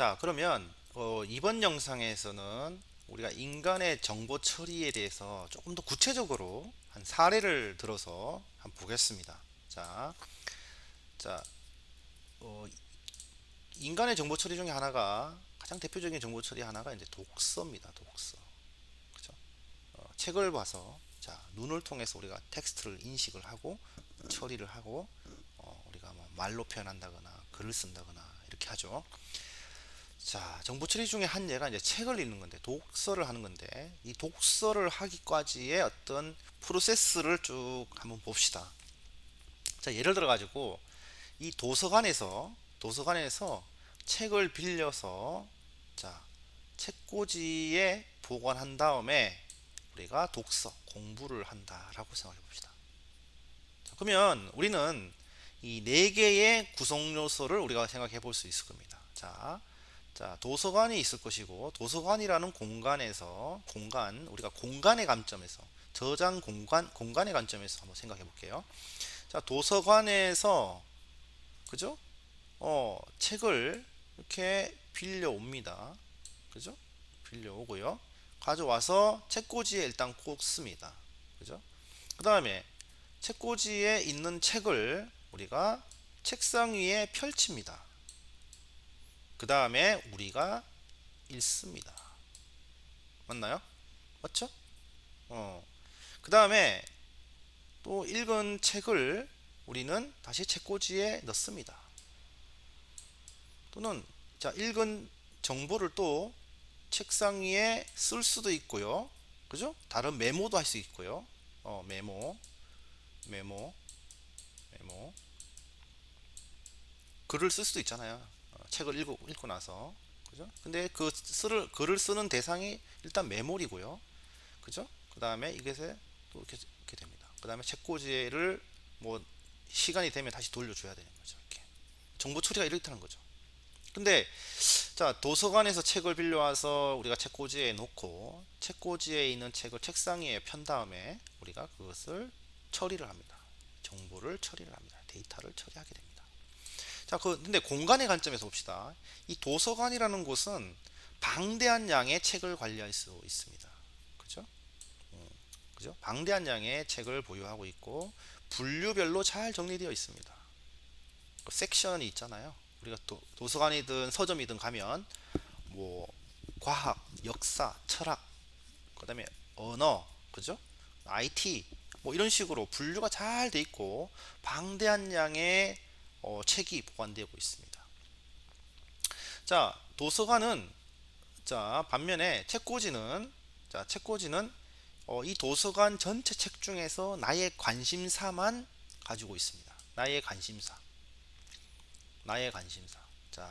자, 그러면 어, 이번 영상에서는 우리가 인간의 정보 처리에 대해서 조금 더 구체적으로 한 사례를 들어서 한번 보겠습니다. 자, 자, 어, 인간의 정보 처리 중에 하나가 가장 대표적인 정보 처리 하나가 이제 독서입니다. 독서. 그죠? 어, 책을 봐서 자, 눈을 통해서 우리가 텍스트를 인식을 하고 처리를 하고 어, 우리가 뭐 말로 표현한다거나 글을 쓴다거나 이렇게 하죠. 자, 정보 처리 중에 한 예가 이제 책을 읽는 건데, 독서를 하는 건데, 이 독서를 하기까지의 어떤 프로세스를 쭉 한번 봅시다. 자, 예를 들어 가지고 이 도서관에서 도서관에서 책을 빌려서 자, 책꽂이에 보관한 다음에 우리가 독서, 공부를 한다라고 생각해 봅시다. 자, 그러면 우리는 이 네 개의 구성 요소를 우리가 생각해 볼 수 있을 겁니다. 자, 자, 도서관이 있을 것이고 도서관이라는 공간에서 공간 우리가 공간의 관점에서 저장 공간 공간의 관점에서 한번 생각해 볼게요. 자, 도서관에서 그죠? 어, 책을 이렇게 빌려 옵니다. 그죠? 빌려 오고요. 가져와서 책꽂이에 일단 꽂습니다. 그죠? 그다음에 책꽂이에 있는 책을 우리가 책상 위에 펼칩니다. 그 다음에 우리가 읽습니다. 맞나요? 맞죠? 어. 그 다음에 또 읽은 책을 우리는 다시 책꽂이에 넣습니다. 또는 자 읽은 정보를 또 책상 위에 쓸 수도 있고요. 그죠? 다른 메모도 할 수 있고요. 어, 메모, 메모, 메모. 글을 쓸 수도 있잖아요. 어, 책을 읽고, 읽고 나서. 그죠? 근데 그 쓸, 글을 쓰는 대상이 일단 메모리고요. 그죠? 그 다음에 이것에 또 이렇게, 이렇게 됩니다. 그 다음에 책꽂이를 뭐 시간이 되면 다시 돌려줘야 되는 거죠. 이렇게. 정보 처리가 이렇게 하는 거죠. 근데 자 도서관에서 책을 빌려와서 우리가 책꽂이에 놓고 책꽂이에 있는 책을 책상 위에 편 다음에 우리가 그것을 처리를 합니다. 정보를 처리를 합니다. 데이터를 처리하게 됩니다. 자, 그 근데 공간의 관점에서 봅시다. 이 도서관이라는 곳은 방대한 양의 책을 관리할 수 있습니다. 그죠? 음, 그죠? 방대한 양의 책을 보유하고 있고 분류별로 잘 정리되어 있습니다. 그 섹션이 있잖아요. 우리가 또 도서관이든 서점이든 가면 뭐 과학, 역사, 철학, 그다음에 언어, 그죠? IT 뭐 이런 식으로 분류가 잘 돼 있고 방대한 양의 어, 책이 보관되고 있습니다. 자, 도서관은 자 반면에 책꽂이는 자 책꽂이는 어, 이 도서관 전체 책 중에서 나의 관심사만 가지고 있습니다. 나의 관심사. 나의 관심사. 자,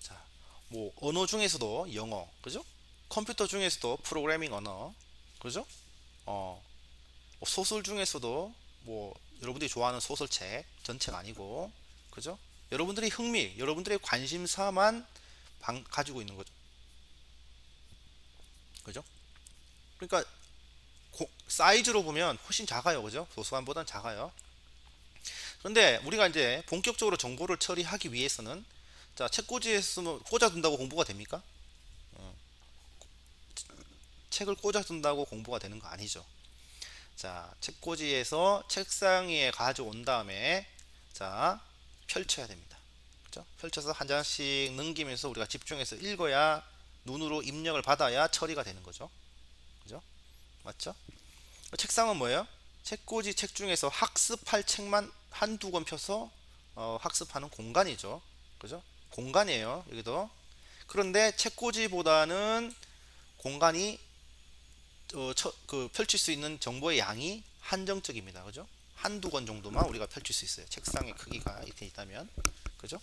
자, 뭐 언어 중에서도 영어, 그죠? 컴퓨터 중에서도 프로그래밍 언어, 그죠? 어, 뭐 소설 중에서도 뭐 여러분들이 좋아하는 소설책 전체가 아니고, 그죠? 여러분들의 흥미, 여러분들의 관심사만 방, 가지고 있는 거죠. 그죠? 그러니까 고, 사이즈로 보면 훨씬 작아요, 그죠? 도서관보다는 작아요. 그런데 우리가 이제 본격적으로 정보를 처리하기 위해서는 자 책꽂이에 쓰면 꽂아둔다고 공부가 됩니까? 어. 책을 꽂아둔다고 공부가 되는 거 아니죠. 자 책꽂이에서 책상 위에 가져온 다음에 자 펼쳐야 됩니다. 그죠? 펼쳐서 한 장씩 넘기면서 우리가 집중해서 읽어야 눈으로 입력을 받아야 처리가 되는 거죠. 그죠? 맞죠? 책상은 뭐예요? 책꽂이 책 중에서 학습할 책만 한두 권 펴서 어, 학습하는 공간이죠. 그죠? 공간이에요. 여기도. 그런데 책꽂이보다는 공간이 어, 처, 그 펼칠 수 있는 정보의 양이 한정적입니다. 그죠? 한두 권 정도만 우리가 펼칠 수 있어요. 책상의 크기가 이렇게 있다면. 그죠?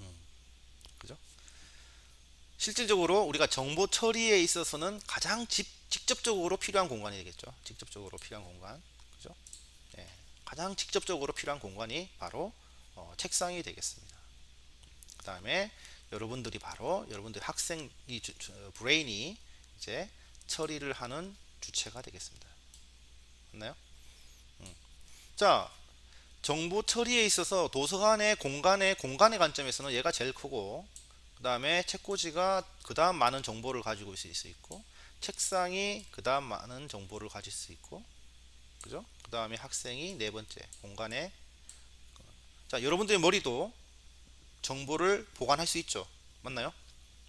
음, 그죠? 실질적으로 우리가 정보 처리에 있어서는 가장 집, 직접적으로 필요한 공간이 되겠죠. 직접적으로 필요한 공간. 그죠? 예, 가장 직접적으로 필요한 공간이 바로 어, 책상이 되겠습니다. 그 다음에 여러분들이 바로 여러분들 학생 이 주, 주, 브레인이 이제 처리를 하는 주체가 되겠습니다. 맞나요? 음. 자, 정보 처리에 있어서 도서관의 공간의 공간의 관점에서는 얘가 제일 크고 그 다음에 책꽂이가 그 다음 많은 정보를 가지고 있을 수 있고 책상이 그 다음 많은 정보를 가질 수 있고 그죠? 그 다음에 학생이 네 번째 공간에 자 여러분들의 머리도 정보를 보관할 수 있죠 맞나요?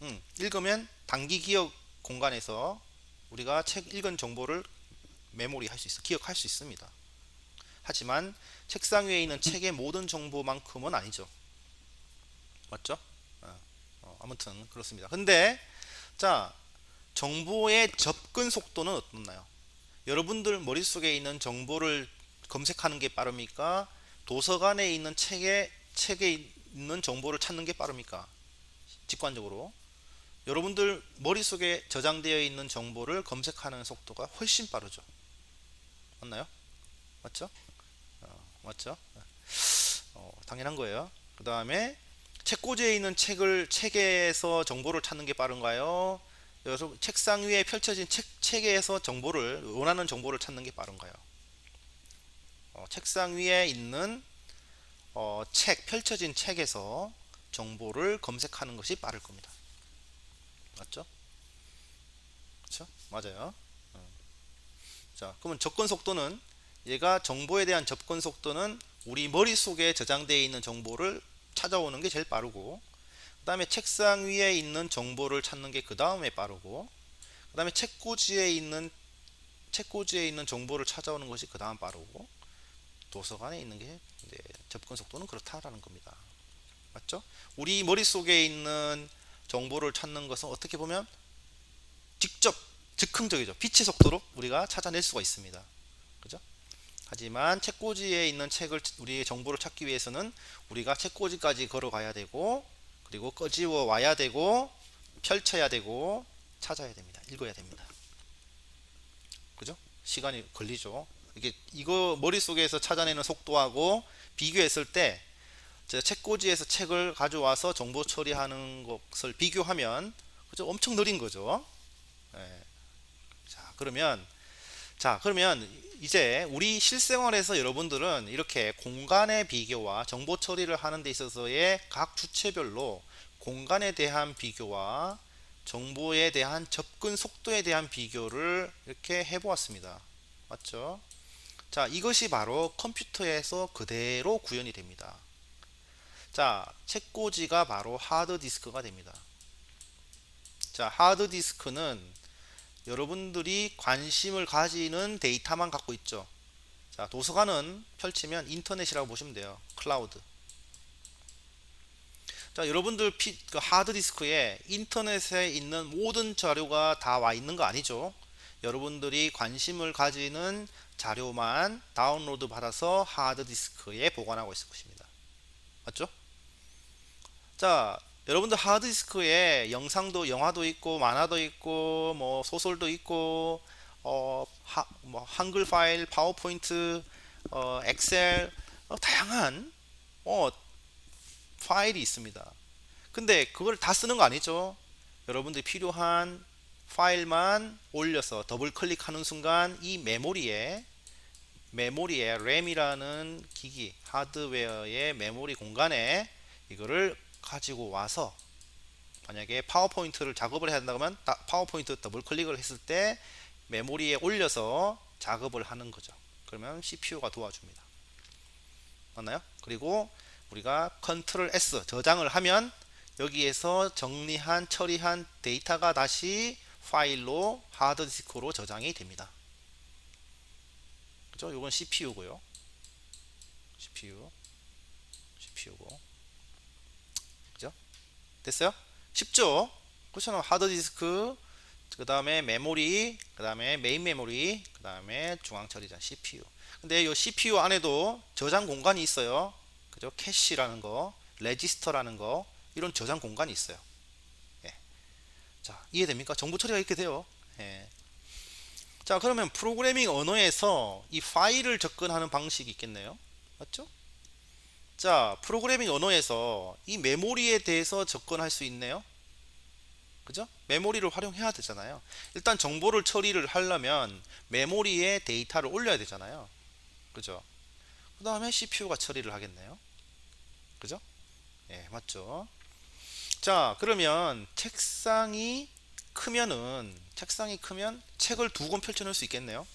음, 읽으면 단기 기억 공간에서 우리가 책 읽은 정보를 메모리 할 수 있어 기억할 수 있습니다 하지만 책상 위에 있는 책의 모든 정보만큼은 아니죠 맞죠? 어, 어, 아무튼 그렇습니다 근데 자 정보의 접근 속도는 어떻나요? 여러분들 머릿속에 있는 정보를 검색하는 게 빠릅니까? 도서관에 있는 책에 책에 있는 정보를 찾는 게 빠릅니까? 직관적으로 여러분들 머릿속에 저장되어 있는 정보를 검색하는 속도가 훨씬 빠르죠. 맞나요? 맞죠? 어, 맞죠? 어, 당연한 거예요. 그 다음에 책꽂이에 있는 책을 책에서 정보를 찾는 게 빠른가요? 여기서 책상 위에 펼쳐진 책, 책에서 정보를 원하는 정보를 찾는 게 빠른가요? 어, 책상 위에 있는 어, 책 펼쳐진 책에서 정보를 검색하는 것이 빠를 겁니다. 맞죠? 그렇죠? 맞아요. 어. 자, 그러면 접근 속도는 얘가 정보에 대한 접근 속도는 우리 머릿속에 저장되어 있는 정보를 찾아오는 게 제일 빠르고 그 다음에 책상 위에 있는 정보를 찾는 게 그 다음에 빠르고 그 다음에 책꽂이에 있는 책꽂이에 있는 정보를 찾아오는 것이 그 다음 빠르고 도서관에 있는 게 접근 속도는 그렇다라는 겁니다. 맞죠? 우리 머릿속에 있는 정보를 찾는 것은 어떻게 보면 직접 즉흥적이죠. 빛의 속도로 우리가 찾아낼 수가 있습니다. 그죠? 하지만 책꽂이에 있는 책을 우리의 정보를 찾기 위해서는 우리가 책꽂이까지 걸어가야 되고 그리고 끄집어 와야 되고 펼쳐야 되고 찾아야 됩니다. 읽어야 됩니다. 그죠? 시간이 걸리죠. 이게 이거 머릿속에서 찾아내는 속도하고 비교했을 때 책꽂이에서 책을 가져와서 정보 처리하는 것을 비교하면 그죠? 엄청 느린 거죠. 예. 자, 그러면 자, 그러면 이제 우리 실생활에서 여러분들은 이렇게 공간의 비교와 정보 처리를 하는 데 있어서의 각 주체별로 공간에 대한 비교와 정보에 대한 접근 속도에 대한 비교를 이렇게 해 보았습니다. 맞죠? 자, 이것이 바로 컴퓨터에서 그대로 구현이 됩니다. 자, 책꽂이가 바로 하드디스크가 됩니다. 자, 하드디스크는 여러분들이 관심을 가지는 데이터만 갖고 있죠. 자, 도서관은 펼치면 인터넷이라고 보시면 돼요. 클라우드. 자, 여러분들 피, 그 하드디스크에 인터넷에 있는 모든 자료가 다 와 있는 거 아니죠? 여러분들이 관심을 가지는 자료만 다운로드 받아서 하드디스크에 보관하고 있을 것입니다. 맞죠? 자, 여러분들 하드디스크에 영상도 영화도 있고 만화도 있고 뭐 소설도 있고 어, 하, 뭐 한글 파일, 파워포인트, 어, 엑셀 어, 다양한 어, 파일이 있습니다. 근데 그걸 다 쓰는 거 아니죠? 여러분들이 필요한 파일만 올려서 더블 클릭하는 순간 이 메모리에 메모리에 램이라는 기기 하드웨어의 메모리 공간에 이거를 가지고 와서 만약에 파워포인트를 작업을 해야 된다면 파워포인트 더블 클릭을 했을 때 메모리에 올려서 작업을 하는 거죠. 그러면 CPU가 도와줍니다. 맞나요? 그리고 우리가 컨트롤 S 저장을 하면 여기에서 정리한 처리한 데이터가 다시 파일로 하드디스크로 저장이 됩니다. 그죠? 이건 CPU고요. CPU, CPU고. 됐어요? 쉽죠? 그렇잖아. 하드디스크, 그 다음에 메모리, 그 다음에 메인 메모리, 그 다음에 중앙 처리자 CPU. 근데 이 CPU 안에도 저장 공간이 있어요. 그죠? 캐시라는 거, 레지스터라는 거, 이런 저장 공간이 있어요. 예. 자, 이해됩니까? 정보 처리가 이렇게 돼요. 예. 자, 그러면 프로그래밍 언어에서 이 파일을 접근하는 방식이 있겠네요. 맞죠? 자, 프로그래밍 언어에서 이 메모리에 대해서 접근할 수 있네요. 그죠? 메모리를 활용해야 되잖아요. 일단 정보를 처리를 하려면 메모리에 데이터를 올려야 되잖아요. 그죠? 그 다음에 CPU가 처리를 하겠네요. 그죠? 예, 맞죠? 자, 그러면 책상이 크면은 책상이 크면 책을 두 권 펼쳐 놓을 수 있겠네요.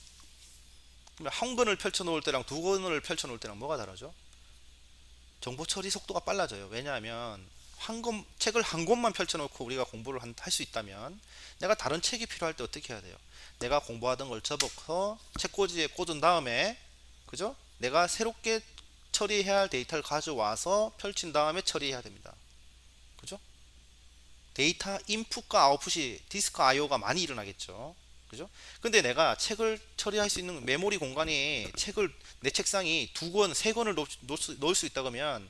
그러면 한 권을 펼쳐 놓을 때랑 두 권을 펼쳐 놓을 때랑 뭐가 다르죠? 정보 처리 속도가 빨라져요. 왜냐하면 한 권, 책을 한 권만 펼쳐 놓고 우리가 공부를 할 수 있다면 내가 다른 책이 필요할 때 어떻게 해야 돼요? 내가 공부하던 걸 접어서 책꽂이에 꽂은 다음에 그죠? 내가 새롭게 처리해야 할 데이터를 가져와서 펼친 다음에 처리해야 됩니다. 그죠? 데이터 인풋과 아웃풋이 디스크 IO가 많이 일어나겠죠. 그죠? 근데 내가 책을 처리할 수 있는 메모리 공간이 책을 내 책상이 두 권, 세 권을 놓, 수, 놓을 수 있다 그러면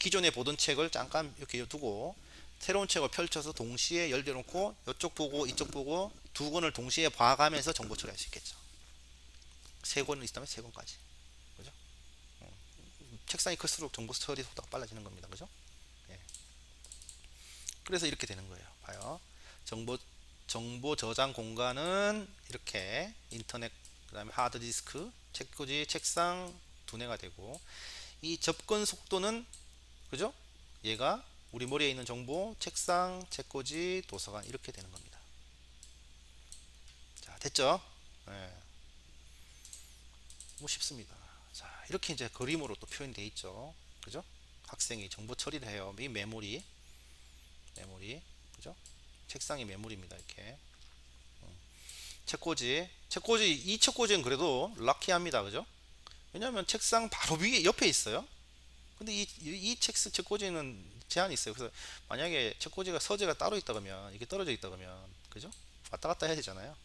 기존에 보던 책을 잠깐 이렇게 두고 새로운 책을 펼쳐서 동시에 열려놓고 이쪽 보고 이쪽 보고 두 권을 동시에 봐가면서 정보 처리할 수 있겠죠. 세 권을 있다면 세 권까지. 그죠? 어, 책상이 클수록 정보 처리 속도가 빨라지는 겁니다. 그죠? 예. 그래서 이렇게 되는 거예요. 봐요. 정보 정보 저장 공간은 이렇게 인터넷 그다음에 하드 디스크, 책꽂이, 책상 두뇌가 되고 이 접근 속도는 그죠? 얘가 우리 머리에 있는 정보, 책상, 책꽂이, 도서관 이렇게 되는 겁니다. 자, 됐죠? 예. 뭐 쉽습니다. 자, 이렇게 이제 그림으로 또 표현되어 있죠. 그죠? 학생이 정보 처리를 해요. 이 메모리, 메모리, 그죠? 책상이 메모리입니다. 이렇게. 음. 책꽂이, 책꽂이, 이 책꽂이는 그래도 럭키합니다. 그죠? 왜냐하면 책상 바로 위에 옆에 있어요. 근데 이, 이 책, 책꽂이는 제한이 있어요. 그래서 만약에 책꽂이가 서재가 따로 있다 그러면, 이게 떨어져 있다 그러면, 그죠? 왔다 갔다 해야 되잖아요.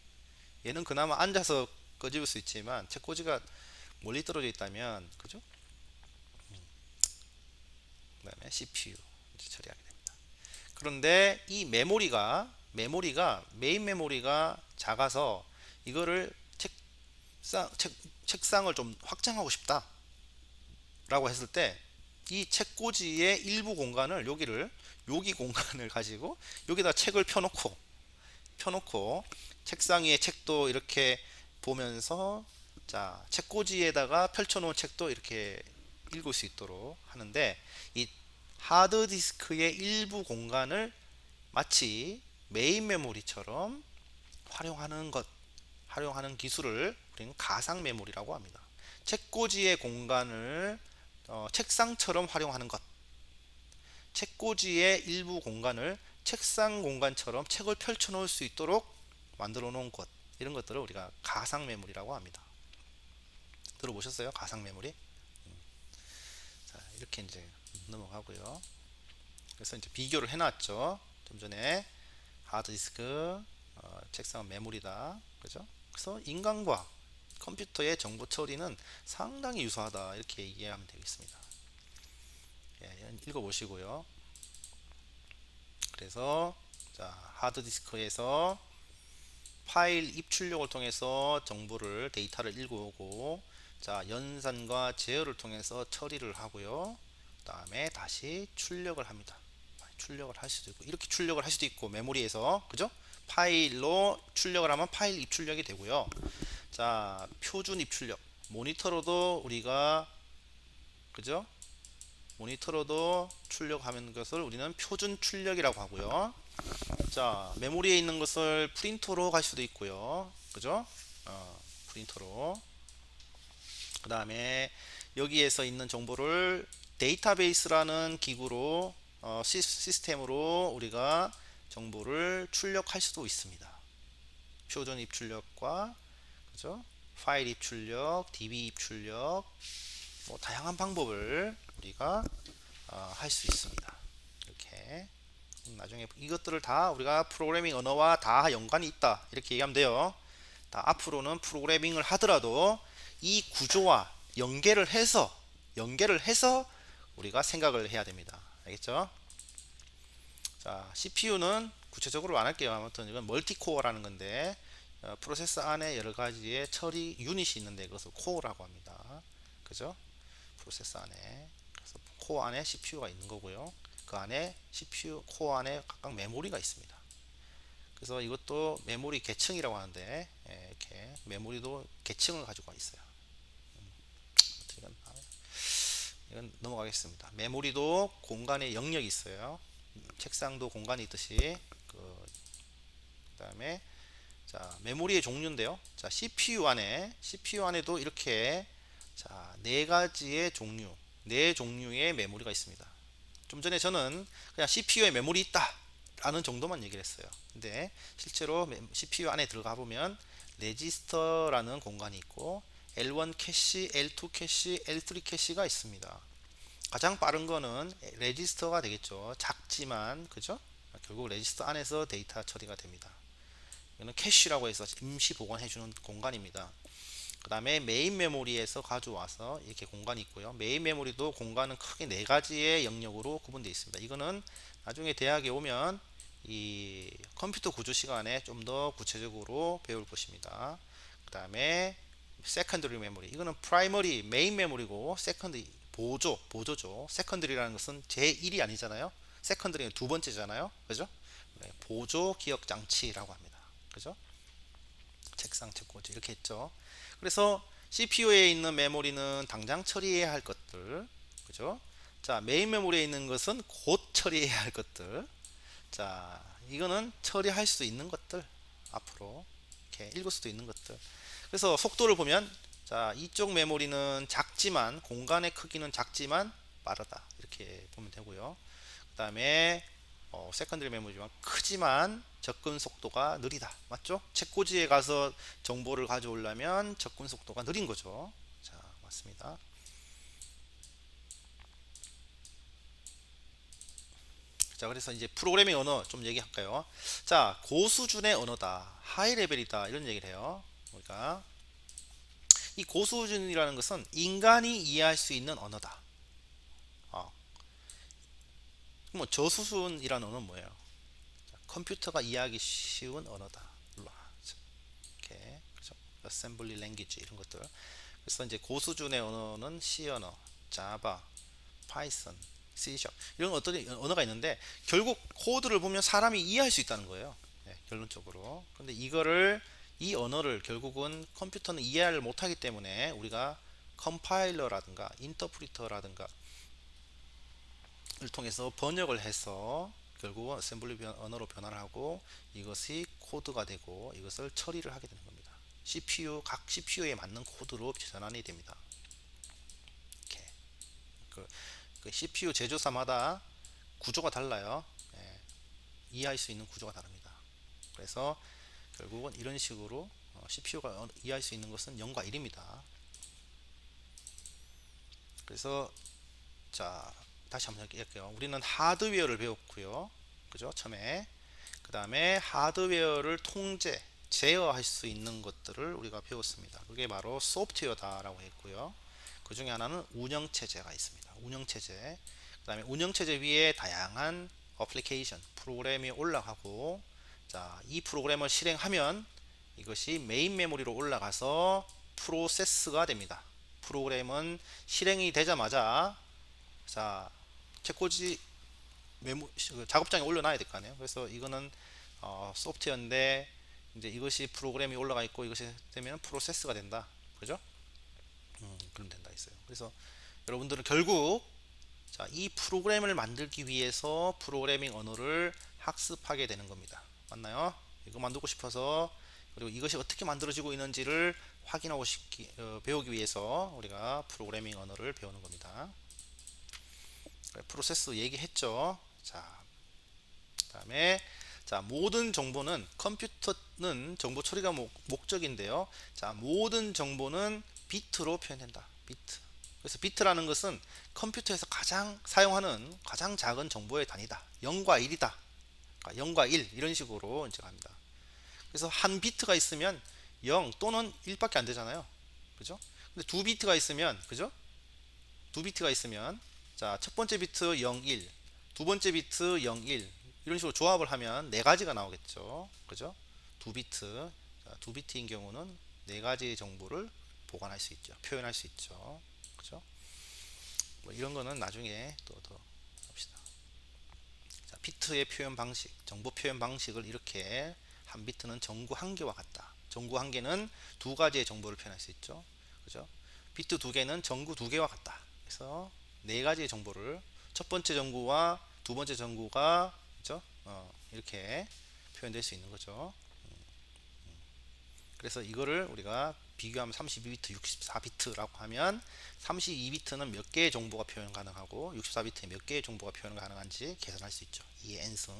얘는 그나마 앉아서 꺼집을 수 있지만, 책꽂이가 멀리 떨어져 있다면, 그죠? 그 다음에 CPU 이제 처리하게 됩니다. 그런데 이 메모리가 메모리가 메인 메모리가 작아서 이거를 책상 책, 책상을 좀 확장하고 싶다 라고 했을 때 이 책꽂이의 일부 공간을 여기를 여기 공간을 가지고 여기다 책을 펴놓고 펴놓고 책상 위에 책도 이렇게 보면서 자 책꽂이에다가 펼쳐놓은 책도 이렇게 읽을 수 있도록 하는데 이 하드 디스크의 일부 공간을 마치 메인 메모리처럼 활용하는 것, 활용하는 기술을 우리는 가상 메모리라고 합니다. 책꽂이의 공간을 어, 책상처럼 활용하는 것, 책꽂이의 일부 공간을 책상 공간처럼 책을 펼쳐 놓을 수 있도록 만들어 놓은 것, 이런 것들을 우리가 가상 메모리라고 합니다. 들어보셨어요? 가상 메모리? 자, 이렇게 이제 넘어가고요. 그래서 이제 비교를 해놨죠. 좀 전에 하드디스크, 어, 책상 메모리다. 그죠? 그래서 인간과 컴퓨터의 정보 처리는 상당히 유사하다. 이렇게 이해하면 되겠습니다. 예, 읽어보시고요. 그래서 자, 하드디스크에서 파일 입출력을 통해서 정보를 데이터를 읽어오고 자 연산과 제어를 통해서 처리를 하고요. 다음에 다시 출력을 합니다. 출력을 할 수도 있고 이렇게 출력을 할 수도 있고 메모리에서 그죠? 파일로 출력을 하면 파일 입출력이 되고요. 자 표준 입출력 모니터로도 우리가 그죠? 모니터로도 출력하는 것을 우리는 표준 출력이라고 하고요. 자 메모리에 있는 것을 프린터로 갈 수도 있고요. 그죠? 어, 프린터로 그 다음에 여기에서 있는 정보를 데이터베이스라는 기구로 어, 시, 시스템으로 우리가 정보를 출력할 수도 있습니다. 표준 입출력과 그죠? 파일 입출력, DB 입출력, 뭐 다양한 방법을 우리가 어, 할수 있습니다. 이렇게 나중에 이것들을 다 우리가 프로그래밍 언어와 다 연관이 있다 이렇게 얘기하면 돼요. 다 앞으로는 프로그래밍을 하더라도 이 구조와 연계를 해서 연계를 해서 우리가 생각을 해야 됩니다. 알겠죠? 자, CPU는 구체적으로 안 할게요. 아무튼 이건 멀티코어라는 건데 어, 프로세서 안에 여러 가지의 처리 유닛이 있는데 그것을 코어라고 합니다. 그죠? 프로세서 안에 그래서 코어 안에 CPU가 있는 거고요. 그 안에 CPU 코어 안에 각각 메모리가 있습니다. 그래서 이것도 메모리 계층이라고 하는데 예, 이렇게 메모리도 계층을 가지고 있어요. 이건, 넘어가겠습니다. 메모리도 공간의 영역이 있어요. 책상도 공간이 있듯이 그 그다음에 자 메모리의 종류인데요. 자 CPU 안에 CPU 안에도 이렇게 자네 가지의 종류 네 종류의 메모리가 있습니다. 좀 전에 저는 그냥 CPU에 메모리 있다 라는 정도만 얘기를 했어요. 근데 실제로 CPU 안에 들어가 보면 레지스터라는 공간이 있고 L1 캐시, L2 캐시, L3 캐시가 있습니다. 가장 빠른 거는 레지스터가 되겠죠. 작지만 그죠? 결국 레지스터 안에서 데이터 처리가 됩니다. 이거는 캐시라고 해서 임시 보관해 주는 공간입니다. 그 다음에 메인 메모리에서 가져와서 이렇게 공간이 있고요. 메인 메모리도 공간은 크게 네 가지의 영역으로 구분되어 있습니다. 이거는 나중에 대학에 오면 이 컴퓨터 구조 시간에 좀 더 구체적으로 배울 것입니다. 그 다음에 세컨더리 메모리 이거는 프라이머리 메인 메모리고 세컨드 보조 보조죠. 세컨드리라는 것은 제1이 아니잖아요. 세컨드리는 두 번째잖아요. 그죠? 네, 보조 기억 장치라고 합니다. 그죠? 책상 책꽂이 이렇게 했죠. 그래서 CPU에 있는 메모리는 당장 처리해야 할 것들. 그죠? 자, 메인 메모리에 있는 것은 곧 처리해야 할 것들. 자, 이거는 처리할 수 있는 것들. 앞으로 이렇게 읽을 수도 있는 것들. 그래서 속도를 보면 자, 이쪽 메모리는 작지만 공간의 크기는 작지만 빠르다. 이렇게 보면 되고요. 그 다음에 어, 세컨드리 메모리지만 크지만 접근 속도가 느리다. 맞죠? 책꽂이에 가서 정보를 가져오려면 접근 속도가 느린 거죠. 자, 맞습니다. 자, 그래서 이제 프로그래밍 언어 좀 얘기할까요? 자, 고수준의 언어다. 하이 레벨이다. 이런 얘기를 해요. 그러니까 이 고수준이라는 것은 인간이 이해할 수 있는 언어다. 어. 뭐 저수준이라는 언어는 뭐예요? 컴퓨터가 이해하기 쉬운 언어다. 이렇게 그죠? assembly language 이런 것들. 그래서 이제 고수준의 언어는 C 언어, Java, Python, C# 이런 어떤 언어가 있는데 결국 코드를 보면 사람이 이해할 수 있다는 거예요. 네, 결론적으로. 근데 이거를 이 언어를 결국은 컴퓨터는 이해를 못하기 때문에 우리가 컴파일러라든가 인터프리터라든가 를 통해서 번역을 해서 결국은 어셈블리 언어로 변환을 하고 이것이 코드가 되고 이것을 처리를 하게 되는 겁니다. CPU 각 CPU에 맞는 코드로 전환이 됩니다. 이렇게 그, 그 CPU 제조사마다 구조가 달라요. 예, 이해할 수 있는 구조가 다릅니다. 그래서 결국은 이런 식으로 CPU가 이해할 수 있는 것은 0과 1입니다. 그래서 자 다시 한번 할게요. 우리는 하드웨어를 배웠고요. 그죠? 처음에. 그 다음에 하드웨어를 통제, 제어할 수 있는 것들을 우리가 배웠습니다. 그게 바로 소프트웨어다라고 했고요. 그 중에 하나는 운영체제가 있습니다. 운영체제. 그 다음에 운영체제 위에 다양한 어플리케이션, 프로그램이 올라가고 자, 이 프로그램을 실행하면 이것이 메인 메모리로 올라가서 프로세스가 됩니다. 프로그램은 실행이 되자마자 자, 책꽂이 메모 그 작업장에 올려놔야 될 거 아니에요. 그래서 이거는 어, 소프트웨어인데 이제 이것이 프로그램이 올라가 있고 이것이 되면 프로세스가 된다. 그죠? 음, 그럼 된다 있어요. 그래서 여러분들은 결국 자, 이 프로그램을 만들기 위해서 프로그래밍 언어를 학습하게 되는 겁니다. 맞나요? 이거 만들고 싶어서 그리고 이것이 어떻게 만들어지고 있는지를 확인하고 싶기, 어, 배우기 위해서 우리가 프로그래밍 언어를 배우는 겁니다. 프로세스 얘기했죠. 자, 그다음에 자 모든 정보는 컴퓨터는 정보 처리가 목, 목적인데요. 자 모든 정보는 비트로 표현된다. 비트. 그래서 비트라는 것은 컴퓨터에서 가장 사용하는 가장 작은 정보의 단위다. 0과 1이다. 0과 1 이런 식으로 이제 합니다. 그래서 한 비트가 있으면 0 또는 1밖에 안 되잖아요. 그죠? 근데 두 비트가 있으면 그죠? 두 비트가 있으면 자, 첫 번째 비트 0, 1, 두 번째 비트 0, 1 이런 식으로 조합을 하면 네 가지가 나오겠죠. 그죠? 두 비트, 자, 두 비트인 경우는 네 가지의 정보를 보관할 수 있죠. 표현할 수 있죠. 그죠? 뭐 이런 거는 나중에 또더 합시다. 자, 비트의 표현 방식, 정보 표현 방식을 이렇게 한 비트는 정구 한 개와 같다. 정구 한 개는 두 가지의 정보를 표현할 수 있죠. 그죠? 비트 두 개는 정구 두 개와 같다. 그래서 네 가지의 정보를 첫 번째 정구와 두두 번째 전구가 그죠? 어, 이렇게 표현될 수 있는 거죠. 음, 음. 그래서 이거를 우리가 비교하면 32비트, 64비트라고 하면 32비트는 몇 개의 정보가 표현 가능하고 64비트에 몇 개의 정보가 표현 가능한지 계산할 수 있죠. 이 n승.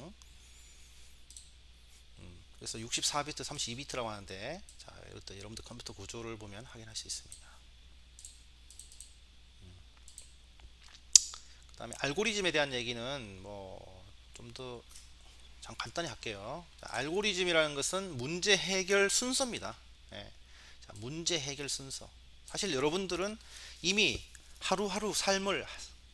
음, 그래서 64비트, 32비트라고 하는데 자, 이것도 여러분들 컴퓨터 구조를 보면 확인할 수 있습니다. 그 다음에 알고리즘에 대한 얘기는 뭐 좀더 참 간단히 할게요. 자, 알고리즘이라는 것은 문제 해결 순서입니다. 예. 자, 문제 해결 순서. 사실 여러분들은 이미 하루하루 삶을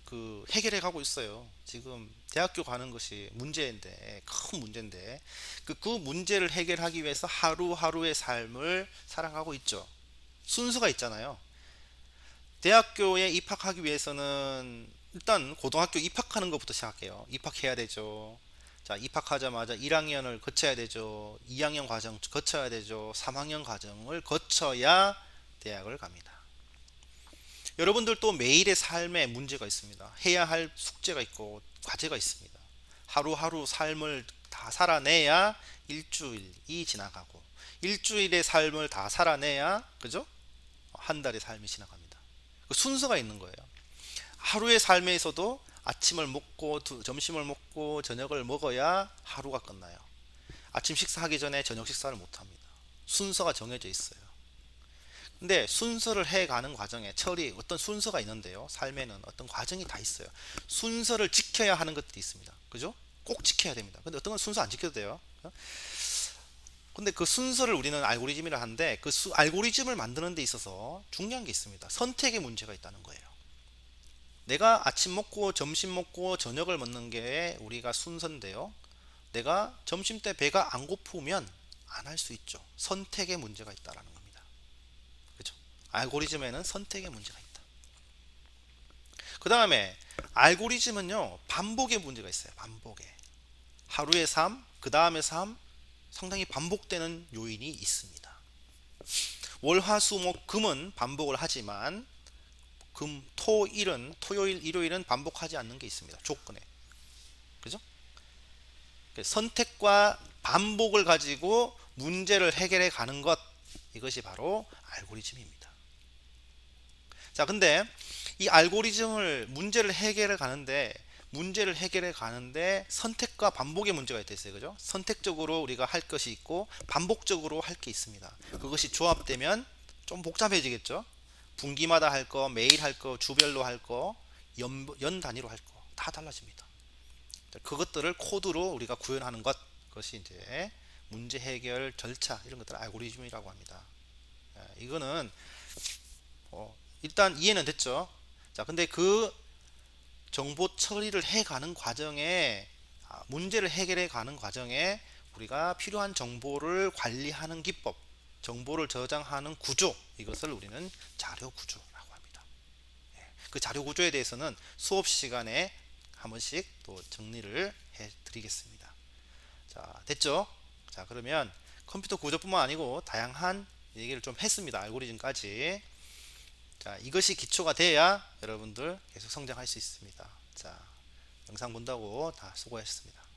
그 해결해 가고 있어요. 지금 대학교 가는 것이 문제인데 큰 문제인데 그, 그 문제를 해결하기 위해서 하루하루의 삶을 살아가고 있죠. 순서가 있잖아요. 대학교에 입학하기 위해서는 일단 고등학교 입학하는 것부터 시작할게요. 입학해야 되죠. 자, 입학하자마자 1학년을 거쳐야 되죠. 2학년 과정 거쳐야 되죠. 3학년 과정을 거쳐야 대학을 갑니다. 여러분들도 매일의 삶에 문제가 있습니다. 해야 할 숙제가 있고 과제가 있습니다. 하루하루 삶을 다 살아내야 일주일이 지나가고 일주일의 삶을 다 살아내야 그죠? 한 달의 삶이 지나갑니다. 그 순서가 있는 거예요. 하루의 삶에서도 아침을 먹고 두- 점심을 먹고 저녁을 먹어야 하루가 끝나요. 아침 식사하기 전에 저녁 식사를 못 합니다. 순서가 정해져 있어요. 근데 순서를 해 가는 과정에 처리 어떤 순서가 있는데요. 삶에는 어떤 과정이 다 있어요. 순서를 지켜야 하는 것들이 있습니다. 그죠? 꼭 지켜야 됩니다. 근데 어떤 건 순서 안 지켜도 돼요. 근데 그 순서를 우리는 알고리즘이라 하는데 그 수- 알고리즘을 만드는 데 있어서 중요한 게 있습니다. 선택의 문제가 있다는 거예요. 내가 아침 먹고 점심 먹고 저녁을 먹는 게 우리가 순서인데요. 내가 점심 때 배가 안 고프면 안 할 수 있죠. 선택의 문제가 있다라는 겁니다. 그죠? 알고리즘에는 선택의 문제가 있다. 그 다음에 알고리즘은요 반복의 문제가 있어요. 반복에 하루의 삶, 그 다음의 삶 상당히 반복되는 요인이 있습니다. 월 화 수 목 금은 반복을 하지만 금, 토, 일은 토요일, 일요일은 반복하지 않는 게 있습니다. 조건에. 그죠? 그 선택과 반복을 가지고 문제를 해결해 가는 것 이것이 바로 알고리즘입니다. 자, 근데 이 알고리즘을 문제를 해결해 가는데 문제를 해결해 가는데 선택과 반복의 문제가 있어요. 그죠? 선택적으로 우리가 할 것이 있고 반복적으로 할 게 있습니다. 그것이 조합되면 좀 복잡해지겠죠? 분기마다 할 거, 매일 할 거, 주별로 할 거, 연, 연 단위로 할 거 다 달라집니다. 그것들을 코드로 우리가 구현하는 것 그것이 이제 문제 해결 절차 이런 것들 알고리즘이라고 합니다. 예, 이거는 어, 일단 이해는 됐죠. 자, 근데 그 정보 처리를 해가는 과정에 아, 문제를 해결해 가는 과정에 우리가 필요한 정보를 관리하는 기법, 정보를 저장하는 구조 이것을 우리는 자료 구조라고 합니다. 예, 그 자료 구조에 대해서는 수업 시간에 한 번씩 또 정리를 해 드리겠습니다. 자, 됐죠? 자, 그러면 컴퓨터 구조뿐만 아니고 다양한 얘기를 좀 했습니다. 알고리즘까지. 자, 이것이 기초가 돼야 여러분들 계속 성장할 수 있습니다. 자, 영상 본다고 다 수고하셨습니다.